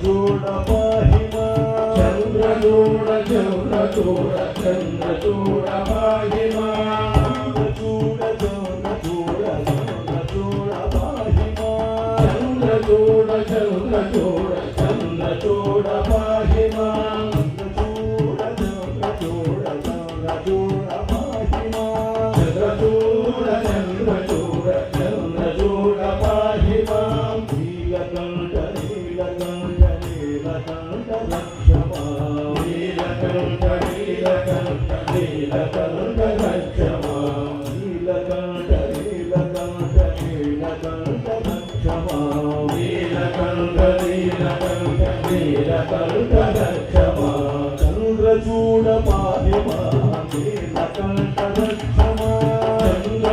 చంద్రచూడ మహిమ చంద్రచూడ చంద్రచూడ చంద్రచూడ మహిమ చంద్రచూడ చంద్రచూడ చంద్రచూడ మహిమ చంద్రచూడ చంద్రచూడ చంద్రచూడ మహిమ చంద్రచూడ చంద్రచూడ చంద్రచూడ కలుట రక్షమా చంద్ర చూడ పాహిమా కలుట రక్షమా చంద్ర